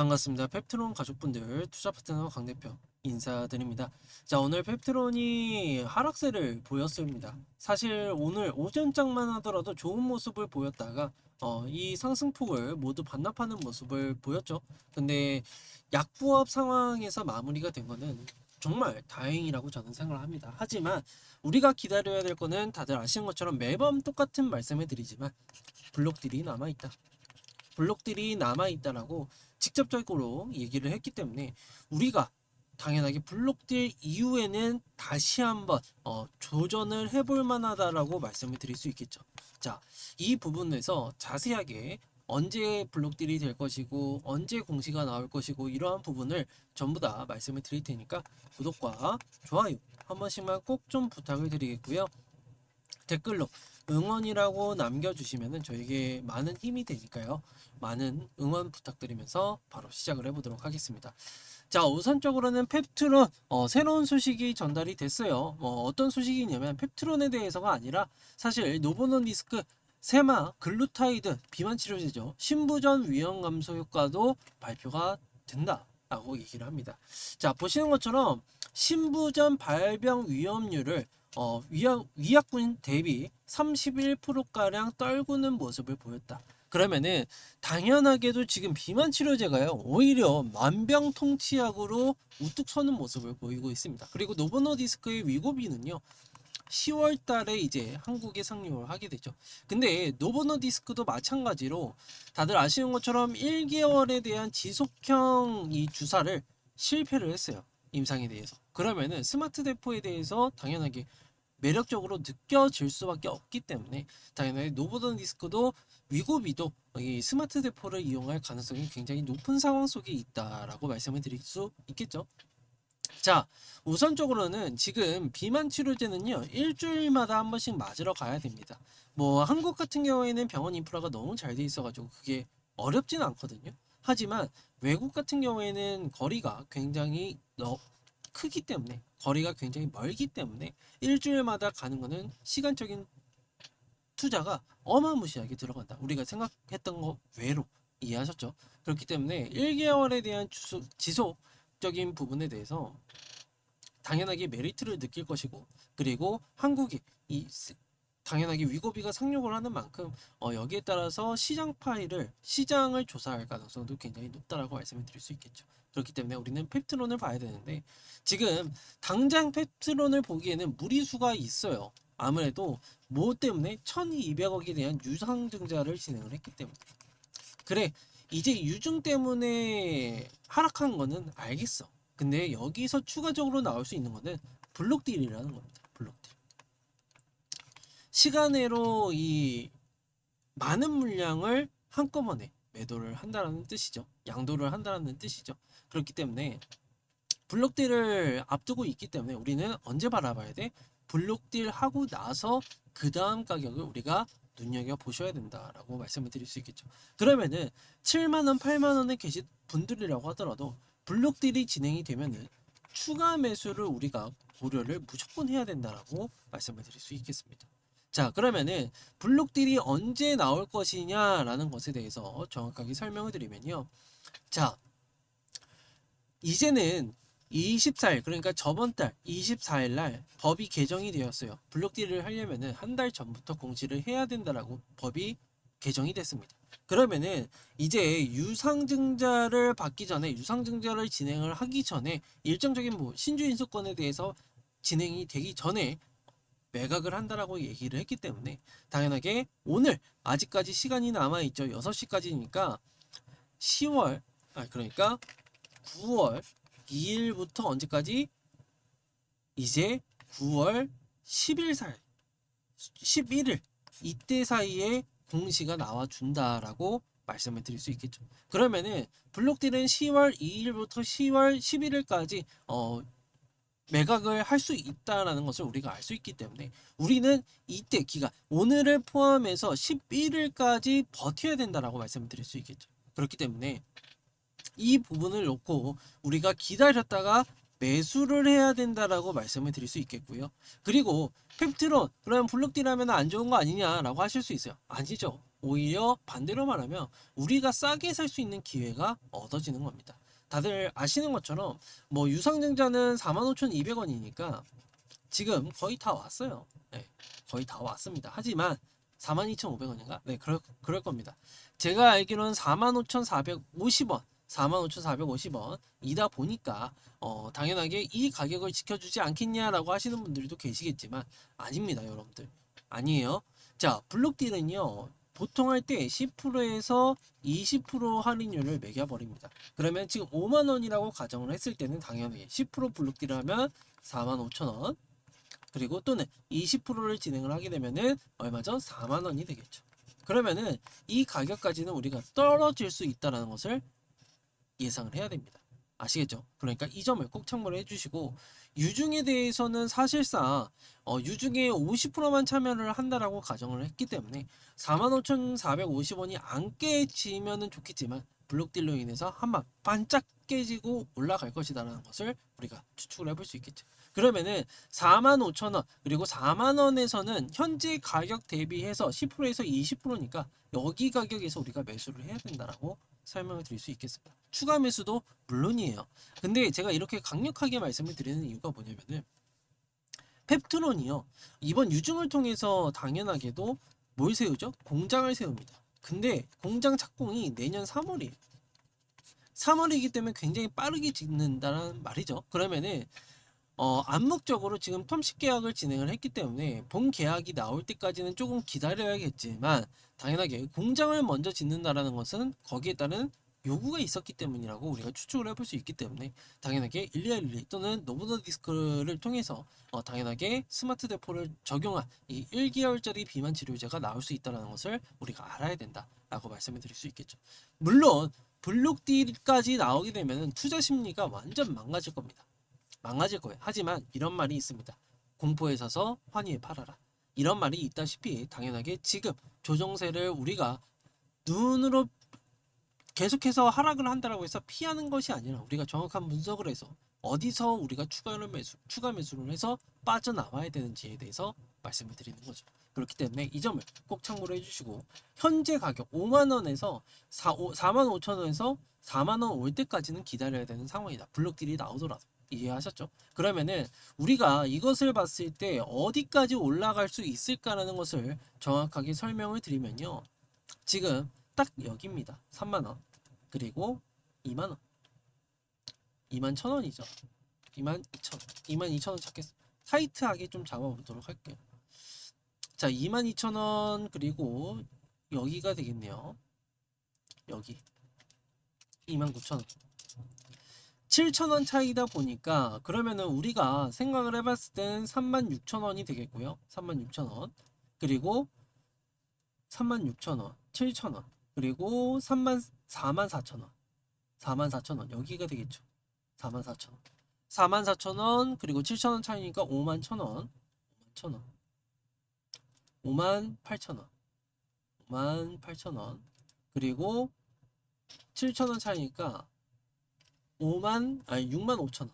반갑습니다. 펩트론 가족분들 투자 파트너 강 대표 인사드립니다. 자, 오늘 펩트론이 하락세를 보였습니다. 사실 오늘 오전장만 하더라도 좋은 모습을 보였다가 어, 이 상승폭을 모두 반납하는 모습을 보였죠. 근데 약부합 상황에서 마무리가 된 거는 정말 다행이라고 저는 생각을 합니다. 하지만 우리가 기다려야 될 거는 다들 아시는 것처럼 매번 똑같은 말씀을 드리지만 블록들이 남아있다. 블록들이 남아있다라고 직접적으로 얘기를 했기 때문에 우리가 당연하게 블록딜 이후에는 다시 한번 어, 조전을 해볼 만하다라고 말씀을 드릴 수 있겠죠. 자, 이 부분에서 자세하게 언제 블록딜이 될 것이고 언제 공시가 나올 것이고 이러한 부분을 전부 다 말씀을 드릴 테니까 구독과 좋아요 한 번씩만 꼭 좀 부탁을 드리겠고요. 댓글로 응원이라고 남겨주시면은 저에게 많은 힘이 되니까요. 많은 응원 부탁드리면서 바로 시작을 해보도록 하겠습니다. 자, 우선적으로는 펩트론 어, 새로운 소식이 전달이 됐어요. 어, 어떤 소식이냐면 펩트론에 대해서가 아니라 사실 노보노디스크 세마 글루타이드 비만 치료제죠. 신부전 위험 감소 효과도 발표가 된다 라고 얘기를 합니다. 자, 보시는 것처럼 신부전 발병 위험률을 어, 위약, 위약군 대비 31%가량 떨구는 모습을 보였다. 그러면은 당연하게도 지금 비만 치료제가요 오히려 만병통치약으로 우뚝 서는 모습을 보이고 있습니다. 그리고 노보노디스크의 위고비는요 10월 달에 이제 한국에 상용을 하게 되죠. 근데 노보노디스크도 마찬가지로 다들 아시는 것처럼 1개월에 대한 지속형 이 주사를 실패를 했어요. 임상에 대해서. 그러면은 스마트 대포에 대해서 당연하게 매력적으로 느껴질 수밖에 없기 때문에 당연하게 노보던 디스크도 위고비도 이 스마트 대포를 이용할 가능성이 굉장히 높은 상황 속에 있다라고 말씀을 드릴 수 있겠죠. 자, 우선적으로는 지금 비만 치료제는요, 일주일마다 한 번씩 맞으러 가야 됩니다. 뭐, 한국 같은 경우에는 병원 인프라가 너무 잘 돼 있어 가지고 그게 어렵진 않거든요. 하지만 외국 같은 경우에는 거리가 굉장히 너, 크기 때문에, 거리가 굉장히 멀기 때문에 일주일마다 가는 거는 시간적인 투자가 어마무시하게 들어간다. 우리가 생각했던 거 외로 이해하셨죠? 그렇기 때문에 1개월에 대한 주소, 지속적인 부분에 대해서 당연하게 메리트를 느낄 것이고 그리고 한국이 이 스- 당연하게 위고비가 상륙을 하는 만큼 어, 여기에 따라서 시장 파일을 시장을 조사할 가능성도 굉장히 높다라고 말씀을 드릴 수 있겠죠. 그렇기 때문에 우리는 펩트론을 봐야 되는데 지금 당장 펩트론을 보기에는 무리수가 있어요. 아무래도 뭐 때문에 1200억에 대한 유상증자를 진행을 했기 때문에 그래 이제 유증 때문에 하락한 거는 알겠어. 근데 여기서 추가적으로 나올 수 있는 거는 블록딜이라는 겁니다. 블록딜. 시간으로 이 많은 물량을 한꺼번에 매도를 한다라는 뜻이죠. 양도를 한다라는 뜻이죠. 그렇기 때문에 블록딜을 앞두고 있기 때문에 우리는 언제 바라봐야 돼? 블록딜 하고 나서 그 다음 가격을 우리가 눈여겨 보셔야 된다라고 말씀을 드릴 수 있겠죠. 그러면은 7만 원, 8만 원에 계신 분들이라고 하더라도 블록딜이 진행이 되면은 추가 매수를 우리가 고려를 무조건 해야 된다라고 말씀을 드릴 수 있겠습니다. 자, 그러면은 블록딜이 언제 나올 것이냐라는 것에 대해서 정확하게 설명을 드리면요. 자, 이제는 24일 그러니까 저번 달 24일 날 법이 개정이 되었어요. 블록딜을 하려면은 한 달 전부터 공시를 해야 된다라고 법이 개정이 됐습니다. 그러면은 이제 유상증자를 받기 전에 유상증자를 진행을 하기 전에 일정적인 뭐 신주 인수권에 대해서 진행이 되기 전에 매각을 한다라고 얘기를 했기 때문에 당연하게 오늘 아직까지 시간이 남아 있죠. 6시까지니까 10월 아 그러니까 9월 2일부터 언제까지? 이제 9월 10일 사이, 11일 이때 사이에 공시가 나와준다라고 말씀을 드릴 수 있겠죠. 그러면은 블록딜은 10월 2일부터 10월 11일까지 어 매각을 할 수 있다라는 것을 우리가 알 수 있기 때문에 우리는 이때 기간 오늘을 포함해서 11일까지 버텨야 된다라고 말씀을 드릴 수 있겠죠. 그렇기 때문에 이 부분을 놓고 우리가 기다렸다가 매수를 해야 된다라고 말씀을 드릴 수 있겠고요. 그리고 펩트론 그러면 블록딜하면 안 좋은 거 아니냐라고 하실 수 있어요. 아니죠. 오히려 반대로 말하면 우리가 싸게 살 수 있는 기회가 얻어지는 겁니다. 다들 아시는 것처럼 뭐 유상증자는 45,200원이니까 지금 거의 다 왔어요. 네, 거의 다 왔습니다. 하지만 42,500원인가? 네, 그럴, 그럴 겁니다. 제가 알기로는 45,450원, 45,450원 이다 보니까 어, 당연하게 이 가격을 지켜주지 않겠냐라고 하시는 분들도 계시겠지만 아닙니다, 여러분들. 아니에요. 자, 블록딜은요. 보통 할 때 10%에서 20% 할인율을 매겨버립니다. 그러면 지금 5만 원이라고 가정을 했을 때는 당연히 10% 블록딜을 하면 4만 5천 원. 그리고 또는 20%를 진행을 하게 되면은 얼마죠? 4만 원이 되겠죠. 그러면은 이 가격까지는 우리가 떨어질 수 있다라는 것을 예상을 해야 됩니다. 아시겠죠? 그러니까 이 점을 꼭 참고를 해주시고 유중에 대해서는 사실상 어, 유중에 50%만 참여를 한다라고 가정을 했기 때문에 45,450원이 안 깨지면은 좋겠지만 블록딜로 인해서 한번 반짝 깨지고 올라갈 것이다라는 것을 우리가 추측을 해볼 수 있겠죠. 그러면은 45,000원 그리고 4만 원에서는 현재 가격 대비해서 10%에서 20%니까 여기 가격에서 우리가 매수를 해야 된다라고 설명을 드릴 수 있겠습니다. 추가 매수도 물론이에요. 근데 제가 이렇게 강력하게 말씀을 드리는 이유가 뭐냐면은 펩트론이요. 이번 유증을 통해서 당연하게도 뭘 세우죠? 공장을 세웁니다. 근데 공장 착공이 내년 3월이에요. 3월이기 때문에 굉장히 빠르게 짓는다는 말이죠. 그러면은 어, 암묵적으로 지금 텀식 계약을 진행을 했기 때문에 본 계약이 나올 때까지는 조금 기다려야겠지만 당연하게 공장을 먼저 짓는다라는 것은 거기에 따른 요구가 있었기 때문이라고 우리가 추측을 해볼 수 있기 때문에 당연하게 1212 또는 노브더 디스크를 통해서 어, 당연하게 스마트 대포를 적용한 이 1개월짜리 비만 치료제가 나올 수 있다는 것을 우리가 알아야 된다라고 말씀을 드릴 수 있겠죠. 물론 블록딜까지 나오게 되면 투자 심리가 완전 망가질 겁니다. 망가질 거예요. 하지만 이런 말이 있습니다. 공포에 사서 환희에 팔아라. 이런 말이 있다시피 당연하게 지금 조정세를 우리가 눈으로 계속해서 하락을 한다라고 해서 피하는 것이 아니라 우리가 정확한 분석을 해서 어디서 우리가 추가를 매수, 추가 매수를 해서 빠져나와야 되는지에 대해서 말씀을 드리는 거죠. 그렇기 때문에 이 점을 꼭 참고를 해주시고 현재 가격 5만 원에서 4, 4만 5천 원에서 4만 원 올 때까지는 기다려야 되는 상황이다. 블록딜이 나오더라도 이해하셨죠? 그러면은 우리가 이것을 봤을 때 어디까지 올라갈 수 있을까라는 것을 정확하게 설명을 드리면요. 지금 딱 여기입니다. 3만 원. 그리고 2만 원. 2만 천 원이죠. 2만 2천 원. 2만 2천 원 찾겠습니다. 타이트하게 좀 잡아보도록 할게요. 자, 2만 2천 원 그리고 여기가 되겠네요. 여기 2만 9천 원. 7,000원 차이다 보니까 그러면은 우리가 생각을 해봤을 때는 36,000원이 되겠고요. 36,000원. 그리고 36,000원, 7,000원. 그리고 3만 44,000원, 44,000원. 여기가 되겠죠. 44,000원, 44,000원 그리고 7,000원 차이니까 5만 1,000원, 5만 1,000원, 5만 8,000원, 5만 8,000원. 그리고 7,000원 차이니까 5만 아니 6만 5천 원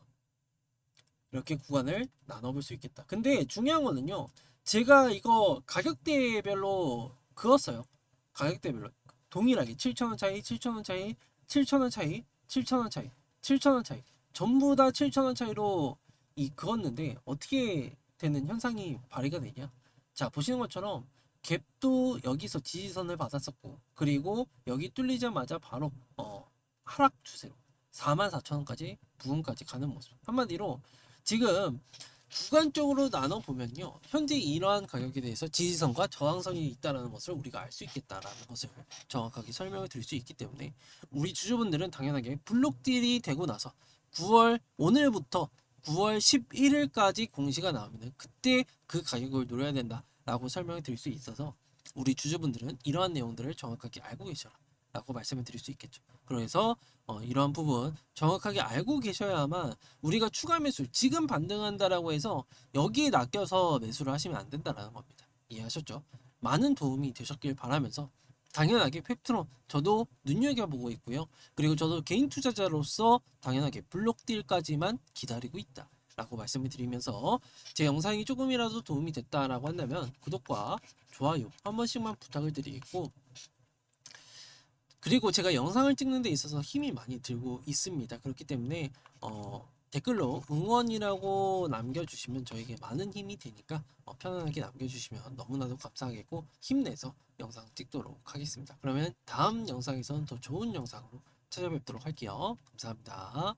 이렇게 구간을 나눠볼 수 있겠다. 근데 중요한 거는요. 제가 이거 가격대별로 그었어요. 가격대별로 동일하게 7천 원 차이, 7천 원 차이, 7천 원 차이, 7천 원 차이, 7천 원 차이 전부 다 7천 원 차이로 이 그었는데 어떻게 되는 현상이 발휘가 되냐? 자 보시는 것처럼 갭도 여기서 지지선을 받았었고 그리고 여기 뚫리자마자 바로 어 하락 추세로 44,000원까지 부근까지 가는 모습. 한마디로 지금 주관적으로 나눠 보면요. 현재 이러한 가격에 대해서 지지선과 저항선이 있다는 것을 우리가 알 수 있겠다라는 것을 정확하게 설명을 드릴 수 있기 때문에 우리 주주분들은 당연하게 블록딜이 되고 나서 9월 오늘부터 9월 11일까지 공시가 나오면 그때 그 가격을 노려야 된다라고 설명을 드릴 수 있어서 우리 주주분들은 이러한 내용들을 정확하게 알고 계셔라 라고 말씀을 드릴 수 있겠죠. 그래서 어, 이러한 부분 정확하게 알고 계셔야만 우리가 추가 매수 지금 반등한다라고 해서 여기에 낚여서 매수를 하시면 안 된다라는 겁니다. 이해하셨죠? 많은 도움이 되셨길 바라면서 당연하게 펩트론 저도 눈여겨보고 있고요. 그리고 저도 개인 투자자로서 당연하게 블록딜까지만 기다리고 있다. 라고 말씀을 드리면서 제 영상이 조금이라도 도움이 됐다라고 한다면 구독과 좋아요 한 번씩만 부탁을 드리겠고 그리고 제가 영상을 찍는 데 있어서 힘이 많이 들고 있습니다. 그렇기 때문에 어, 댓글로 응원이라고 남겨주시면 저에게 많은 힘이 되니까 어, 편안하게 남겨주시면 너무나도 감사하겠고 힘내서 영상 찍도록 하겠습니다. 그러면 다음 영상에선 더 좋은 영상으로 찾아뵙도록 할게요. 감사합니다.